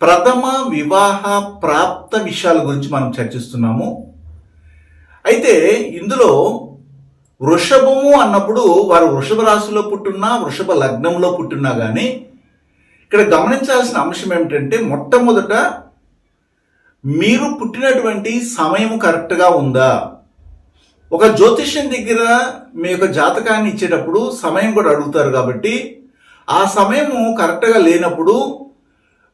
ప్రథమ వివాహ ప్రాప్త విషయాల గురించి మనం చర్చిస్తున్నాము. అయితే ఇందులో వృషభము అన్నప్పుడు వారు వృషభ రాశిలో పుట్టున్నా వృషభ లగ్నంలో పుట్టున్నా కానీ ఇక్కడ గమనించాల్సిన అంశం ఏమిటంటే మొట్టమొదట మీరు పుట్టినటువంటి సమయం కరెక్ట్గా ఉందా? ఒక జ్యోతిష్యం దగ్గర మీ యొక్క జాతకాన్ని ఇచ్చేటప్పుడు సమయం కూడా అడుగుతారు కాబట్టి ఆ సమయము కరెక్ట్గా లేనప్పుడు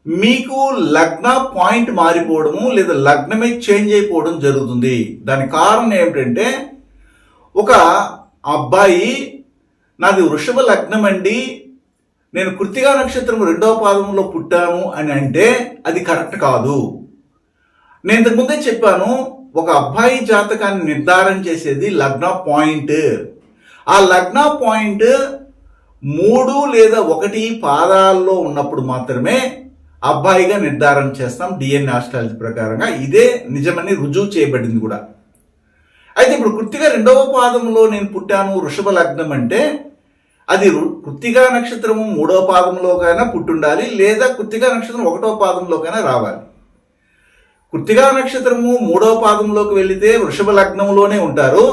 మీకు లగ్న పాయింట్ మారిపోవడము లేదా లగ్నమే చేంజ్ అయిపోవడం జరుగుతుంది. దానికి కారణం ఏమిటంటే ఒక అబ్బాయి నాది వృషభ లగ్నం అండి నేను కృతిగా నక్షత్రం రెండవ పాదంలో పుట్టాను అని అంటే అది కరెక్ట్ కాదు. నేను ఇంతకుముందే చెప్పాను ఒక అబ్బాయి జాతకాన్ని నిర్ధారణ చేసేది లగ్న పాయింట్. ఆ లగ్న పాయింట్ మూడు లేదా ఒకటి పాదాల్లో ఉన్నప్పుడు మాత్రమే అబ్బాయిగా నిర్ధారణ చేస్తాం డిఎన్ఏ ఆస్ట్రాలజీ ప్రకారంగా. ఇదే నిజమని రుజువు చేయబడింది కూడా. అయితే ఇప్పుడు కృత్తిగా రెండవ పాదంలో నేను పుట్టాను వృషభ లగ్నం అంటే అది కృత్తిగా నక్షత్రము మూడవ పాదంలోకైనా పుట్టుండాలి లేదా కృత్తిగా నక్షత్రం ఒకటో పాదంలోకైనా రావాలి. కృత్తిగా నక్షత్రము మూడవ పాదంలోకి వెళితే వృషభ లగ్నంలోనే ఉంటారు.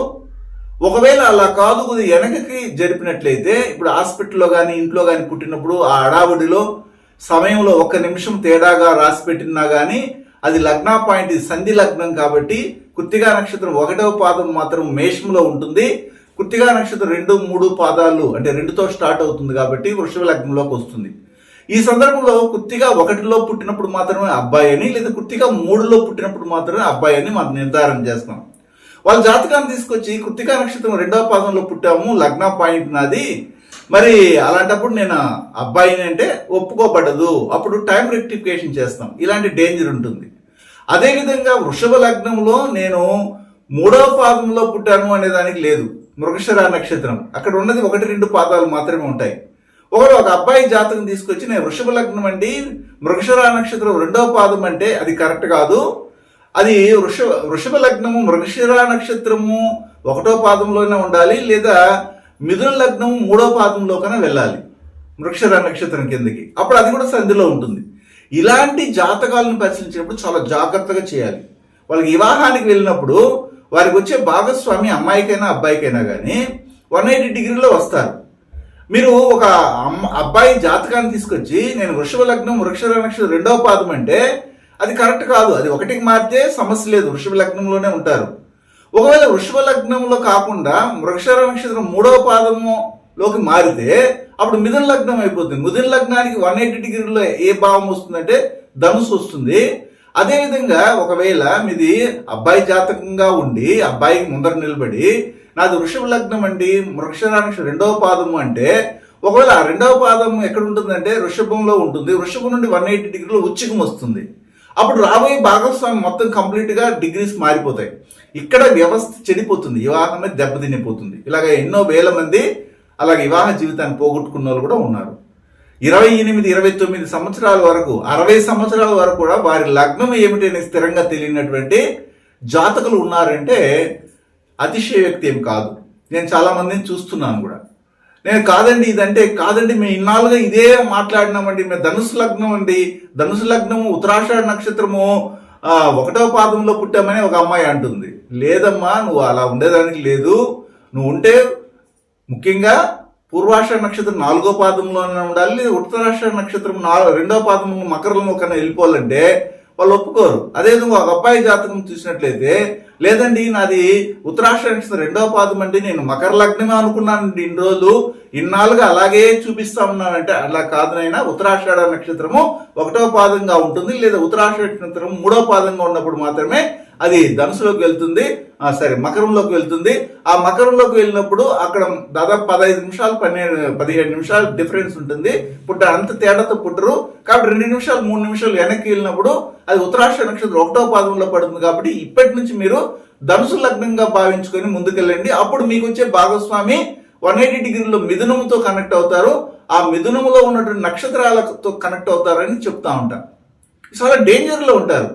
ఒకవేళ అలా కాదు కొద్దిగా వెనకకి జరిపినట్లయితే ఇప్పుడు హాస్పిటల్లో కానీ ఇంట్లో కానీ పుట్టినప్పుడు ఆ అడావుడిలో సమయంలో ఒక్క నిమిషం తేడాగా రాసి పెట్టినా కానీ అది లగ్న పాయింట్ ఇది సంధి లగ్నం కాబట్టి కృత్తిగా నక్షత్రం ఒకటవ పాదం మాత్రం మేషంలో ఉంటుంది. కృత్తిగా నక్షత్రం రెండు మూడు పాదాలు అంటే రెండుతో స్టార్ట్ అవుతుంది కాబట్టి వృషభ లగ్నంలోకి వస్తుంది. ఈ సందర్భంలో కుర్తిగా ఒకటిలో పుట్టినప్పుడు మాత్రమే అబ్బాయి అని లేదా కుర్తిగా మూడులో పుట్టినప్పుడు మాత్రమే అబ్బాయి అని మనం నిర్ధారణ చేస్తాం. వాళ్ళ జాతకాన్ని తీసుకొచ్చి కుర్తికా నక్షత్రం రెండవ పాదంలో పుట్టాము లగ్న పాయింట్ నాది. మరి అలాంటప్పుడు నేను అబ్బాయిని అంటే ఒప్పుకోబడదు. అప్పుడు టైం రెక్టిఫికేషన్ చేస్తాం. ఇలాంటి డేంజర్ ఉంటుంది. అదేవిధంగా వృషభ లగ్నంలో నేను మూడవ పాదంలో పుట్టాను అనే దానికి లేదు. మృగశర నక్షత్రం. అక్కడ ఉన్నది ఒకటి రెండు పాదాలు మాత్రమే ఉంటాయి. ఒకడు ఒక అబ్బాయి జాతకం తీసుకొచ్చి నేను వృషభ లగ్నం అండి. మృగశర నక్షత్రం రెండవ పాదం అంటే అది కరెక్ట్ కాదు. అది వృషభ వృషభ లగ్నము మృగశిర నక్షత్రము ఒకటో పాదంలోనే ఉండాలి. లేదా మిథున లగ్నం మూడో పాదంలో కన్నా వెళ్ళాలి. వృక్షర నక్షత్రం కిందకి. అప్పుడు అది కూడా సంధిలో ఉంటుంది. ఇలాంటి జాతకాలను పరిశీలించినప్పుడు చాలా జాగ్రత్తగా చేయాలి. వాళ్ళకి వివాహానికి వెళ్ళినప్పుడు వారికి వచ్చే భాగస్వామి అమ్మాయికైనా అబ్బాయికైనా కానీ వన్ ఎయిటీ డిగ్రీలో వస్తారు. మీరు ఒక అమ్మ అబ్బాయి జాతకాన్ని తీసుకొచ్చి నేను వృషభ లగ్నం వృక్షర నక్షత్రం రెండవ పాదం అంటే అది కరెక్ట్ కాదు. అది ఒకటికి మారితే సమస్య లేదు. వృషభ లగ్నంలోనే ఉంటారు. ఒకవేళ వృషభ లగ్నంలో కాకుండా వృక్షర నక్షత్రం మూడవ పాదములోకి మారితే అప్పుడు మిథున లగ్నం అయిపోతుంది. మిథున లగ్నానికి వన్ ఎయిటీ డిగ్రీలో ఏ భావం వస్తుందంటే ధనుసు వస్తుంది. అదేవిధంగా ఒకవేళ మీది అబ్బాయి జాతకంగా ఉండి అబ్బాయికి ముందర నిలబడి నాది వృషభ లగ్నం అండి వృక్షరాక్ష రెండవ పాదము అంటే ఒకవేళ ఆ రెండవ పాదం ఎక్కడ ఉంటుందంటే వృషభంలో ఉంటుంది. వృషభం నుండి వన్ ఎయిటీ డిగ్రీలో ఉచ్చికం వస్తుంది. అప్పుడు రాబోయే భాగస్వామి మొత్తం కంప్లీట్గా డిగ్రీస్ మారిపోతాయి. ఇక్కడ వ్యవస్థ చెడిపోతుంది. వివాహమే దెబ్బతినిపోతుంది. ఇలాగ ఎన్నో వేల మంది అలాగే వివాహ జీవితాన్ని పోగొట్టుకున్న వాళ్ళు కూడా ఉన్నారు. ఇరవై ఎనిమిది ఇరవై తొమ్మిది సంవత్సరాల వరకు అరవై సంవత్సరాల వరకు కూడా వారి లగ్నం ఏమిటి అని స్థిరంగా తెలియనటువంటి జాతకులు ఉన్నారంటే అతిశయోక్తి ఏం కాదు. నేను చాలా మందిని చూస్తున్నాను కూడా. నేను కాదండి ఇదంటే కాదండి మేము ఇన్నాళ్ళుగా ఇదే మాట్లాడినామండి. మేము ధనుసు లగ్నం అండి. ధనుసు లగ్నము ఉత్తరాషాఢ నక్షత్రము ఒకటో పాదంలో పుట్టామని ఒక అమ్మాయి అంటుంది. లేదమ్మా నువ్వు అలా ఉండేదానికి లేదు. నువ్వు ఉంటే ముఖ్యంగా పూర్వాష నక్షత్రం నాలుగో పాదంలోనే ఉండాలి లేదా నక్షత్రం నాలుగు రెండో పాదంలో మకరంలో కన్నా వెళ్ళిపోవాలంటే వాళ్ళు ఒప్పుకోరు. అదేవిధంగా ఒక అబ్బాయి జాతకం చూసినట్లయితే లేదండి నాది ఉత్తరాక్ష రెండో పాదం అండి నేను మకర లగ్నమే అనుకున్నానండి ఇన్ని రోజులు. ఇన్నాళ్ళుగా అలాగే చూపిస్తా ఉన్నానంటే అలా కాదు నైనా ఉత్తరాషాఢ నక్షత్రము ఒకటో పాదంగా ఉంటుంది. లేదా ఉత్తరాషాఢ నక్షత్రం మూడో పాదంగా ఉన్నప్పుడు మాత్రమే అది ధనుసులోకి వెళ్తుంది. సరే మకరంలోకి వెళ్తుంది. ఆ మకరంలోకి వెళ్ళినప్పుడు అక్కడ దాదాపు పదహైదు నిమిషాలు పన్నెండు పదిహేడు నిమిషాలు డిఫరెన్స్ ఉంటుంది. పుట్ట అంత తేడాతో పుట్టరు. కాబట్టి రెండు నిమిషాలు మూడు నిమిషాలు వెనక్కి వెళ్ళినప్పుడు అది ఉత్తరాష్ట్ర నక్షత్రం ఒకటో పాదంలో పడుతుంది కాబట్టి ఇప్పటి నుంచి మీరు ధనుసు లగ్నంగా భావించుకొని ముందుకెళ్ళండి. అప్పుడు మీకు వచ్చే భాగస్వామి వన్ ఎయిటీ డిగ్రీలో మిథునముతో కనెక్ట్ అవుతారు. ఆ మిథునములో ఉన్నటువంటి నక్షత్రాలతో కనెక్ట్ అవుతారని చెప్తా ఉంటాను చాలా డేంజర్లో ఉంటారు.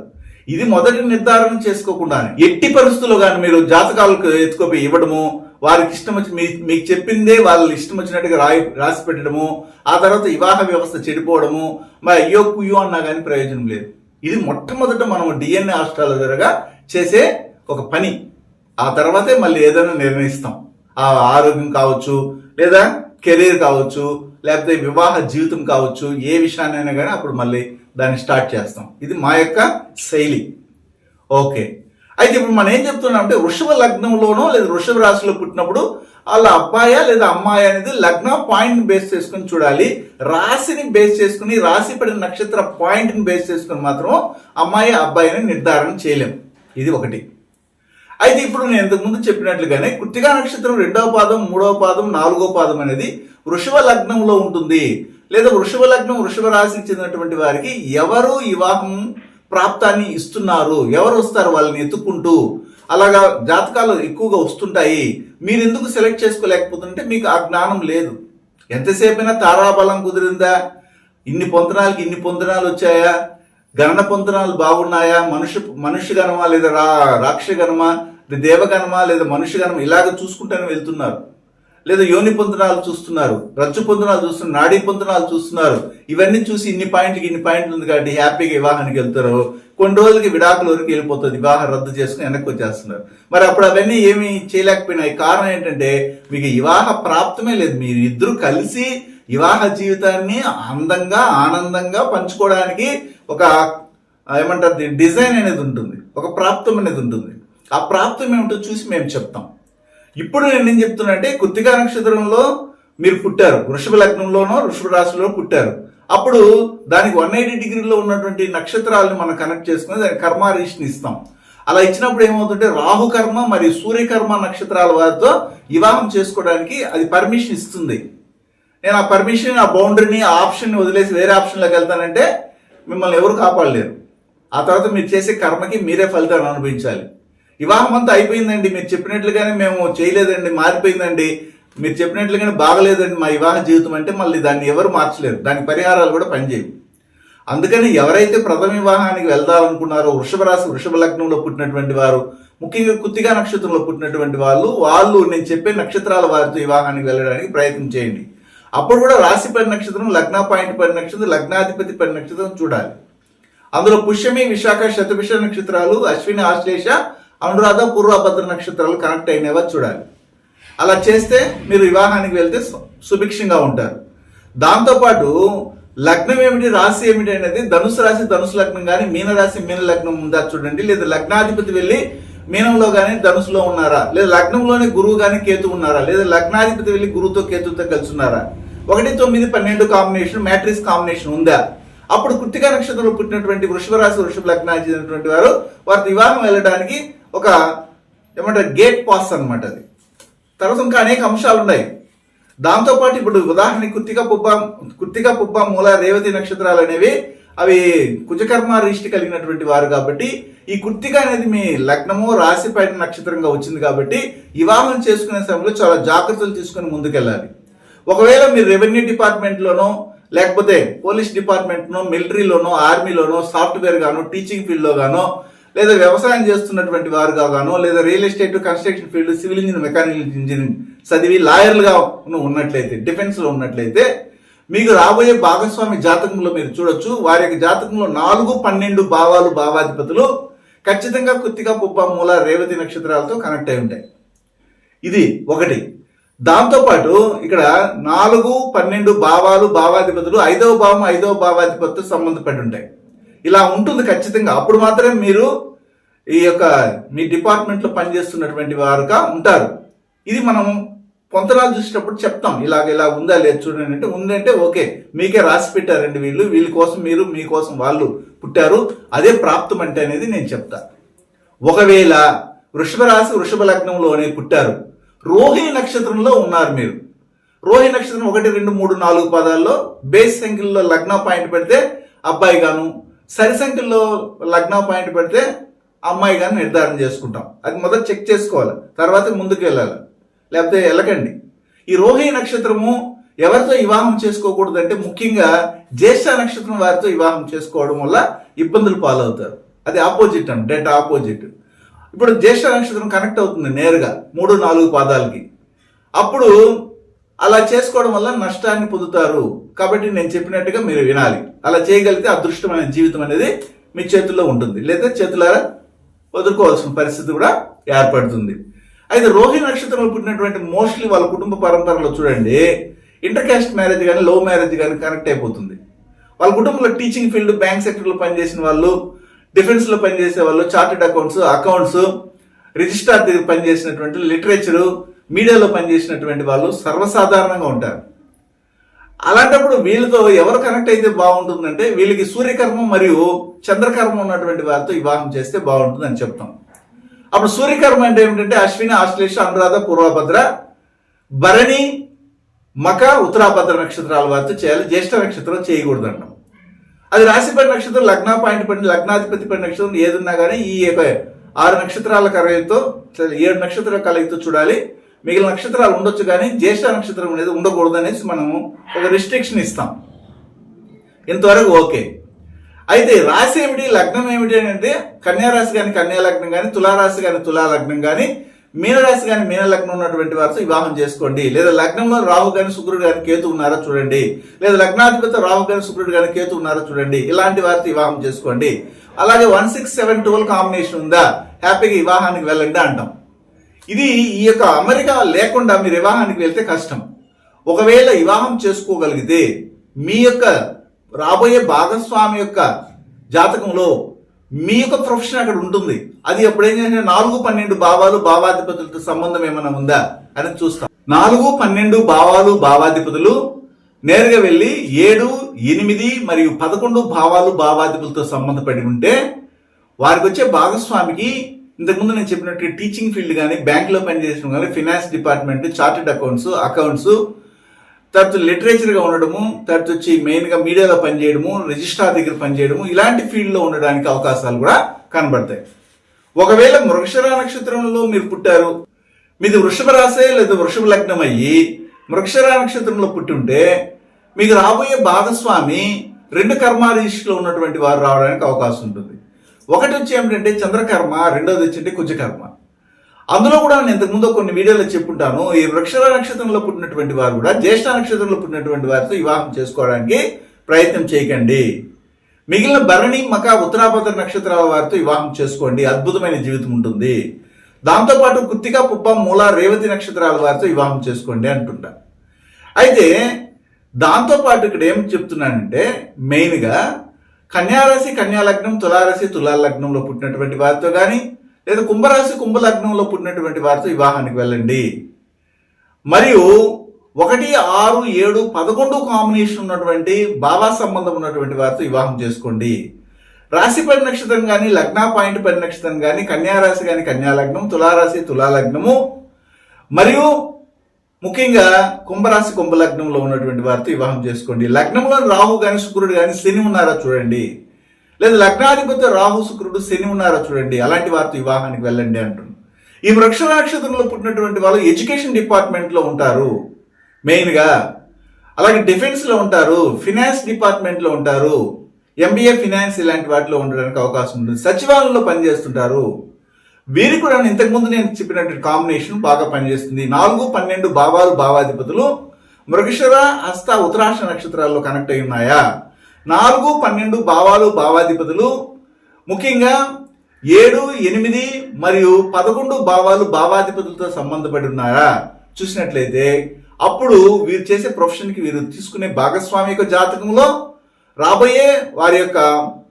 ఇది మొదటి నిర్ధారణ చేసుకోకుండా ఎట్టి పరిస్థితుల్లో కానీ మీరు జాతకాలకు ఎత్తుకోపోయి ఇవ్వడము వారికి ఇష్టం వచ్చి మీ మీకు చెప్పిందే వాళ్ళు ఇష్టం వచ్చినట్టుగా రాయి రాసి పెట్టడము ఆ తర్వాత వివాహ వ్యవస్థ చెడిపోవడము మరి అయ్యో కుయ్యో అన్నా కానీ ప్రయోజనం లేదు. ఇది మొట్టమొదట మనం డిఎన్ఏ ఆస్ట్రాలజర్గా చేసే ఒక పని. ఆ తర్వాతే మళ్ళీ ఏదైనా నిర్ణయిస్తాం. ఆ ఆరోగ్యం కావచ్చు లేదా కెరీర్ కావచ్చు లేకపోతే వివాహ జీవితం కావచ్చు ఏ విషయాన్నైనా కానీ అప్పుడు మళ్ళీ దాన్ని స్టార్ట్ చేస్తాం. ఇది మా యొక్క శైలి. ఓకే. అయితే ఇప్పుడు మనం ఏం చెప్తున్నాం అంటే వృషభ లగ్నంలోనో లేదా వృషభ రాశిలో పుట్టినప్పుడు వాళ్ళ అబ్బాయా లేదా అమ్మాయి అనేది లగ్న పాయింట్ని బేస్ చేసుకుని చూడాలి. రాశిని బేస్ చేసుకుని రాశి పడిన నక్షత్ర పాయింట్ని బేస్ చేసుకుని మాత్రం అమ్మాయి అబ్బాయిని నిర్ధారణ చేయలేము ఇది ఒకటి. అయితే ఇప్పుడు నేను ఇంతకుముందు చెప్పినట్లుగానే కృతికా నక్షత్రం రెండవ పాదం మూడవ పాదం నాలుగో పాదం అనేది వృషభ లగ్నంలో ఉంటుంది. లేదా వృషభ లగ్నం వృషభ రాశికి చెందినటువంటి వారికి ఎవరు వివాహం ప్రాప్తాన్ని ఇస్తున్నారు? ఎవరు వస్తారు వాళ్ళని ఎత్తుకుంటూ అలాగా జాతకాలు ఎక్కువగా వస్తుంటాయి. మీరు ఎందుకు సెలెక్ట్ చేసుకోలేకపోతుంటే మీకు ఆ జ్ఞానం లేదు. ఎంతసేపైనా తారాబలం కుదిరిందా? ఇన్ని పొందనాలకి ఇన్ని పొందనాలు వచ్చాయా? గణన పొందనాలు బాగున్నాయా? మనుషు మనుష్య గణమా లేదా రా రాక్ష గణమా? లేదా దేవగణమా లేదా మనుష్య గణమా? ఇలాగ చూసుకుంటూనే వెళ్తున్నారు. లేదా యోని పొందనాలు చూస్తున్నారు రజ్జు పొందనాలు చూస్తున్నారు నాడీ పొందనాలు చూస్తున్నారు. ఇవన్నీ చూసి ఇన్ని పాయింట్కి ఇన్ని పాయింట్లు ఉంది కాబట్టి హ్యాపీగా వివాహానికి వెళ్తారు. కొన్ని రోజులకి విడాకుల వరకు వెళ్ళిపోతుంది. వివాహం రద్దు చేసుకుని వెనక్కి వచ్చేస్తున్నారు. మరి అప్పుడు అవన్నీ ఏమీ చేయలేకపోయినాయి. కారణం ఏంటంటే మీకు వివాహ ప్రాప్తమే లేదు. మీరు ఇద్దరు కలిసి వివాహ జీవితాన్ని అందంగా ఆనందంగా పంచుకోవడానికి ఒక ఏమంటారు డిజైన్ అనేది ఉంటుంది. ఒక ప్రాప్తం అనేది ఉంటుంది. ఆ ప్రాప్తం ఏమిటో చూసి మేము చెప్తాం. ఇప్పుడు నేను ఏం చెప్తున్నా అంటే కృత్తికా నక్షత్రంలో మీరు పుట్టారు. వృషభ లగ్నంలోనో వృషభ రాశిలో పుట్టారు. అప్పుడు దానికి వన్ ఎయిటీ డిగ్రీలో ఉన్నటువంటి నక్షత్రాలను మనం కనెక్ట్ చేసుకుని దానికి కర్మారీషిని ఇస్తాం. అలా ఇచ్చినప్పుడు ఏమవుతుంటే రాహుకర్మ మరియు సూర్యకర్మ నక్షత్రాల వారితో వివాహం చేసుకోవడానికి అది పర్మిషన్ ఇస్తుంది. నేను ఆ పర్మిషన్ ఆ బౌండరీని ఆ ఆప్షన్ వదిలేసి వేరే ఆప్షన్లోకి వెళ్తానంటే మిమ్మల్ని ఎవరు కాపాడలేరు. ఆ తర్వాత మీరు చేసే కర్మకి మీరే ఫలితాన్ని అనుభవించాలి. వివాహం అంతా అయిపోయిందండి. మీరు చెప్పినట్లుగానే మేము చేయలేదండి మారిపోయిందండి. మీరు చెప్పినట్లుగానే బాగలేదండి మా వివాహ జీవితం అంటే మళ్ళీ దాన్ని ఎవరు మార్చలేరు. దానికి పరిహారాలు కూడా పనిచేయవు. అందుకని ఎవరైతే ప్రథమ వివాహానికి వెళ్దామనుకున్నారో వృషభ రాశి వృషభ లగ్నంలో పుట్టినటువంటి వారు ముఖ్యంగా కుత్తిగా నక్షత్రంలో పుట్టినటువంటి వాళ్ళు వాళ్ళు నేను చెప్పే నక్షత్రాల వారితో వివాహానికి వెళ్ళడానికి ప్రయత్నం చేయండి. అప్పుడు కూడా రాశి పడి నక్షత్రం లగ్న పాయింట్ పడి నక్షత్రం లగ్నాధిపతి పడి నక్షత్రం చూడాలి. అందులో పుష్యమి విశాఖ శతభిష నక్షత్రాలు అశ్విని ఆశ్లేష అనురాధ పూర్వభద్ర నక్షత్రాలు కనెక్ట్ అయినవా చూడాలి. అలా చేస్తే మీరు వివాహానికి వెళ్తే సు- సుభిక్షంగా ఉంటారు. దాంతోపాటు లగ్నం ఏమిటి రాశి ఏమిటి అనేది ధనుసు రాశి ధనుసు లగ్నం కానీ మీన రాశి మీన లగ్నం ఉందా చూడండి. లేదా లగ్నాధిపతి వెళ్ళి మీనంలో కానీ ధనుసులో ఉన్నారా? లేదా లగ్నంలోనే గురువు కానీ కేతు ఉన్నారా? లేదా లగ్నాధిపతి వెళ్ళి గురువుతో కేతుతో కలిసి ఉన్నారా ఒకటి తొమ్మిది పన్నెండు కాంబినేషన్ మ్యాట్రిక్స్ కాంబినేషన్ ఉందా? అప్పుడు కృతిక నక్షత్రంలో పుట్టినటువంటి వృషభ రాశి వృషభ లగ్నానికి చెందినటువంటి వారు వారి వివాహం వెళ్ళడానికి ఒక ఏమంటారు గేట్ పాస్ అనమాట అది. తర్వాత ఇంకా అనేక అంశాలు ఉన్నాయి. దాంతోపాటు ఇప్పుడు ఉదాహరణకి కృతిక పుబ్బ కృతిక పుబ్బ మూల రేవతి నక్షత్రాలు అనేవి అవి కుజకర్మ రిష్టి కలిగినటువంటి వారు కాబట్టి ఈ కుర్తిక అనేది మీ లగ్నము రాశి పైన నక్షత్రంగా వచ్చింది కాబట్టి వివాహం చేసుకునే సమయంలో చాలా జాగ్రత్తలు తీసుకుని ముందుకెళ్ళాలి. ఒకవేళ మీరు రెవెన్యూ డిపార్ట్మెంట్లోనో లేకపోతే పోలీస్ డిపార్ట్మెంట్నో మిలిటరీలోనో ఆర్మీలోనో సాఫ్ట్వేర్ గానో టీచింగ్ ఫీల్డ్లో గానో లేదా వ్యవసాయం చేస్తున్నటువంటి వారుగా గానో లేదా real estate construction field civil engineer mechanical engineering చదివి లాయర్లుగా ఉన్నట్లయితే డిఫెన్స్లో ఉన్నట్లయితే మీకు రాబోయే భాగస్వామి జాతకంలో మీరు చూడొచ్చు. వారి యొక్క జాతకంలో నాలుగు పన్నెండు భావాలు భావాధిపతులు. ఖచ్చితంగా కుత్తిక పుబ్బ మూల రేవతి నక్షత్రాలతో కనెక్ట్ అయి ఉంటాయి. ఇది ఒకటి. దాంతోపాటు ఇక్కడ నాలుగు పన్నెండు భావాలు భావాధిపతులు ఐదవ భావం ఐదవ భావాధిపతితో సంబంధపడి ఉంటాయి. ఇలా ఉంటుంది ఖచ్చితంగా. అప్పుడు మాత్రమే మీరు ఈ యొక్క మీ డిపార్ట్మెంట్లో పనిచేస్తున్నటువంటి వారుగా ఉంటారు. ఇది మనం పొంతనాలు చూసినప్పుడు చెప్తాం ఇలాగ ఇలా ఉందా లేదు చూడండి అంటే ఉందంటే ఓకే మీకే రాసి పెట్టారండి వీళ్ళు వీళ్ళ కోసం మీరు మీకోసం వాళ్ళు పుట్టారు అదే ప్రాప్తం అంటే అనేది నేను చెప్తా. ఒకవేళ వృషభ రాశి వృషభ లగ్నంలోనే పుట్టారు రోహిణి నక్షత్రంలో ఉన్నారు మీరు. రోహిణి నక్షత్రం ఒకటి రెండు మూడు నాలుగు పదాల్లో బేస్ సంఖ్యలో లగ్న పాయింట్ పెడితే అబ్బాయి గాను సరి సంఖ్యలో లగ్న పాయింట్ పెడితే అమ్మాయి గాను నిర్ధారణ చేసుకుంటాం. అది మొదట చెక్ చేసుకోవాలి తర్వాత ముందుకు వెళ్ళాలి. లేకపోతే వెళ్ళకండి ఈ రోహిణి నక్షత్రము ఎవరితో వివాహం చేసుకోకూడదు అంటే ముఖ్యంగా జ్యేష్ఠ నక్షత్రం వారితో వివాహం చేసుకోవడం వల్ల ఇబ్బందులు పాలవుతారు. అది ఆపోజిట్ అండి డెట్ ఆపోజిట్. ఇప్పుడు జ్యేష్ఠ నక్షత్రం కనెక్ట్ అవుతుంది నేరుగా మూడు నాలుగు పాదాలకి. అప్పుడు అలా చేసుకోవడం వల్ల నష్టాన్ని పొందుతారు. కాబట్టి నేను చెప్పినట్టుగా మీరు వినాలి. అలా చేయగలిగితే అదృష్టమైన జీవితం అనేది మీ చేతుల్లో ఉంటుంది. లేదా చేతులారా వదులుకోవాల్సిన పరిస్థితి కూడా ఏర్పడుతుంది. అయితే రోహిణి నక్షత్రంలో పుట్టినటువంటి మోస్ట్లీ వాళ్ళ కుటుంబ పరంపరలో చూడండి ఇంటర్కాస్ట్ మ్యారేజ్ కానీ లవ్ మ్యారేజ్ కానీ కనెక్ట్ అయిపోతుంది. వాళ్ళ కుటుంబంలో టీచింగ్ ఫీల్డ్ బ్యాంక్ సెక్టర్లో పనిచేసిన వాళ్ళు డిఫెన్స్లో పనిచేసే వాళ్ళు చార్టెడ్ అకౌంట్స్ అకౌంట్స్ రిజిస్ట్రార్ దగ్గర పనిచేసినటువంటి లిటరేచరు మీడియాలో పనిచేసినటువంటి వాళ్ళు సర్వసాధారణంగా ఉంటారు. అలాంటప్పుడు వీళ్ళతో ఎవరు కనెక్ట్ అయితే బాగుంటుందంటే వీళ్ళకి సూర్యకర్మ మరియు చంద్రకర్మ ఉన్నటువంటి వారితో వివాహం చేస్తే బాగుంటుంది అని చెప్తాం. అప్పుడు సూర్యకర్మ అంటే ఏమిటంటే అశ్విని ఆశ్లేష అనురాధ పూర్వభద్ర భరణి మక ఉత్తరాభద్ర నక్షత్రాల వారితో చేయాలి. జ్యేష్ఠ నక్షత్రం చేయకూడదు అంటాం అది రాశిపడి నక్షత్రం లగ్న పాయింట్ పడి లగ్నాధిపతి పడి నక్షత్రం ఏదున్నా కానీ ఈ ఆరు నక్షత్రాల కలయితో ఏడు నక్షత్రాల కలయితో చూడాలి. మిగిలిన నక్షత్రాలు ఉండొచ్చు కానీ జ్యేష్ఠ నక్షత్రం అనేది ఉండకూడదు అనేసి మనము ఒక రిస్ట్రిక్షన్ ఇస్తాం. ఇంతవరకు ఓకే. అయితే రాశి ఏమిటి లగ్నం ఏమిటి అని అంటే కన్యారాశి కానీ కన్యా లగ్నం కానీ తులారాశి కానీ తులా లగ్నం కానీ మీనరాశి కానీ మీన లగ్నం ఉన్నటువంటి వారితో వివాహం చేసుకోండి. లేదా లగ్నంలో రాహు కానీ శుక్రుడు కానీ కేతు ఉన్నారా చూడండి. లేదా లగ్నాధిపతి రాహు కానీ శుక్రుడు కానీ కేతు ఉన్నారా చూడండి. ఇలాంటి వారితో వివాహం చేసుకోండి. అలాగే one six seven twelve combination ఉందా? హ్యాపీగా వివాహానికి వెళ్ళండి అంటాం. ఇది ఈ యొక్క అమెరికా లేకుండా మీరు వివాహానికి వెళ్తే కష్టం. ఒకవేళ వివాహం చేసుకోగలిగితే మీ యొక్క రాబోయే భాగస్వామి యొక్క జాతకంలో మీ యొక్క ప్రొఫెషన్ అక్కడ ఉంటుంది. అది ఎప్పుడేం చేసిన నాలుగు పన్నెండు భావాలు భావాధిపతులతో సంబంధం ఏమైనా ఉందా అని చూస్తాం. నాలుగు పన్నెండు భావాలు భావాధిపతులు నేరుగా వెళ్ళి ఏడు ఎనిమిది మరియు పదకొండు భావాలు భావాధిపతులతో సంబంధపడి ఉంటే వారికి వచ్చే భాగస్వామికి ఇంతకుముందు నేను చెప్పినట్టు టీచింగ్ ఫీల్డ్ కానీ బ్యాంకులో పనిచేసిన కానీ finance department chartered accounts accounts తర్వాత లిటరేచర్గా ఉండడము తర్వాత వచ్చి మెయిన్గా మీడియాలో పనిచేయడము రిజిస్ట్రార్ దగ్గర పనిచేయడము ఇలాంటి ఫీల్డ్లో ఉండడానికి అవకాశాలు కూడా కనబడతాయి. ఒకవేళ మృగశిర నక్షత్రంలో మీరు పుట్టారు మీది వృషభ రాసే లేదా వృషభ లగ్నం అయ్యి మృగశిర నక్షత్రంలో పుట్టుంటే మీకు రాబోయే భాగస్వామి రెండు కర్మారీషిలో ఉన్నటువంటి వారు రావడానికి అవకాశం ఉంటుంది. ఒకటి వచ్చి ఏమిటంటే చంద్రకర్మ రెండోది వచ్చి అంటే కుజకర్మ. అందులో కూడా నేను ఇంతకుముందు కొన్ని వీడియోలో చెప్పుంటాను. ఈ వృక్షల నక్షత్రంలో పుట్టినటువంటి వారు కూడా జ్యేష్ఠ నక్షత్రంలో పుట్టినటువంటి వారితో వివాహం చేసుకోవడానికి ప్రయత్నం చేయకండి. మిగిలిన భరణి మక ఉత్తరాభద్ర నక్షత్రాల వారితో వివాహం చేసుకోండి. అద్భుతమైన జీవితం ఉంటుంది. దాంతోపాటు కుత్తిక పుప్ప మూల రేవతి నక్షత్రాల వారితో వివాహం చేసుకోండి అంటుంటా అయితే దాంతోపాటు ఇక్కడ ఏం చెప్తున్నానంటే మెయిన్గా కన్యారాశి కన్యాలగ్నం తులారాశి తులాలగ్నంలో పుట్టినటువంటి వారితో కానీ లేదా కుంభరాశి కుంభలగ్నంలో పుట్టినటువంటి వారితో వివాహానికి వెళ్ళండి. మరియు ఒకటి ఆరు ఏడు పదకొండు కాంబినేషన్ ఉన్నటువంటి బాబా సంబంధం ఉన్నటువంటి వారితో వివాహం చేసుకోండి. రాశి పడి కానీ లగ్న పాయింట్ పడి కానీ కన్యారాశి కానీ కన్యాలగ్నం తులారాశి తులాలగ్నము మరియు ముఖ్యంగా కుంభరాశి కుంభలగ్నంలో ఉన్నటువంటి వారితో వివాహం చేసుకోండి. లగ్నంలో రాహు కానీ శుక్రుడు కానీ శని ఉన్నారా చూడండి. లేదా లగ్నాధిపతి రాహు శుక్రుడు శని ఉన్నారా చూడండి. అలాంటి వారితో వివాహానికి వెళ్ళండి అంటున్నారు. ఈ వృక్ష నక్షత్రంలో పుట్టినటువంటి వాళ్ళు ఎడ్యుకేషన్ డిపార్ట్మెంట్లో ఉంటారు. మెయిన్గా. అలాగే డిఫెన్స్లో ఉంటారు ఫినాన్స్ డిపార్ట్మెంట్లో ఉంటారు. ఎంబీఏ ఫినాన్స్ ఇలాంటి వాటిలో ఉండడానికి అవకాశం ఉంటుంది. సచివాలయంలో పనిచేస్తుంటారు. వీరికి కూడా ఇంతకుముందు నేను చెప్పినట్టు కాంబినేషన్ బాగా పనిచేస్తుంది. నాలుగు పన్నెండు భావాలు భావాధిపతులు మృగశర హస్త ఉత్తరాష్ట్ర నక్షత్రాల్లో కనెక్ట్ అయి ఉన్నాయా? నాలుగు పన్నెండు భావాలు భావాధిపతులు. ముఖ్యంగా ఏడు ఎనిమిది మరియు పదకొండు భావాలు భావాధిపతులతో సంబంధపడి ఉన్నారా చూసినట్లయితే అప్పుడు వీరు చేసే ప్రొఫెషన్కి వీరు తీసుకునే భాగస్వామి యొక్క జాతకంలో రాబోయే వారి యొక్క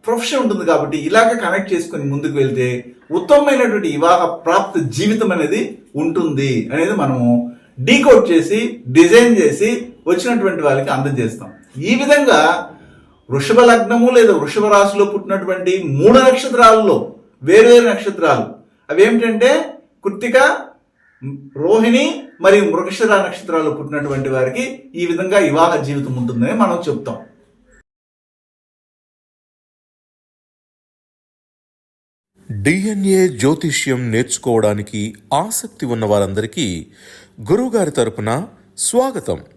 ప్రొఫెషన్ ఉంటుంది కాబట్టి ఇలాగ కనెక్ట్ చేసుకుని ముందుకు వెళ్తే ఉత్తమమైనటువంటి వివాహ ప్రాప్త జీవితం అనేది ఉంటుంది అనేది మనము డీకోడ్ చేసి డిజైన్ చేసి వచ్చినటువంటి వాళ్ళకి అందజేస్తాం. ఈ విధంగా వృషభ లగ్నము లేదా వృషభ రాశిలో పుట్టినటువంటి మూడు నక్షత్రాలలో వేరువేరు నక్షత్రాలు. అవి ఏమిటంటే కృత్తిక రోహిణి మరియు మృగశిర నక్షత్రాలు పుట్టినటువంటి వారికి ఈ విధంగా వివాహ జీవితం ఉంటుందని మనం చెప్తాం. డిఎన్ఏ జ్యోతిష్యం నేర్చుకోవడానికి ఆసక్తి ఉన్న వారందరికీ గురువుగారి తరపున స్వాగతం.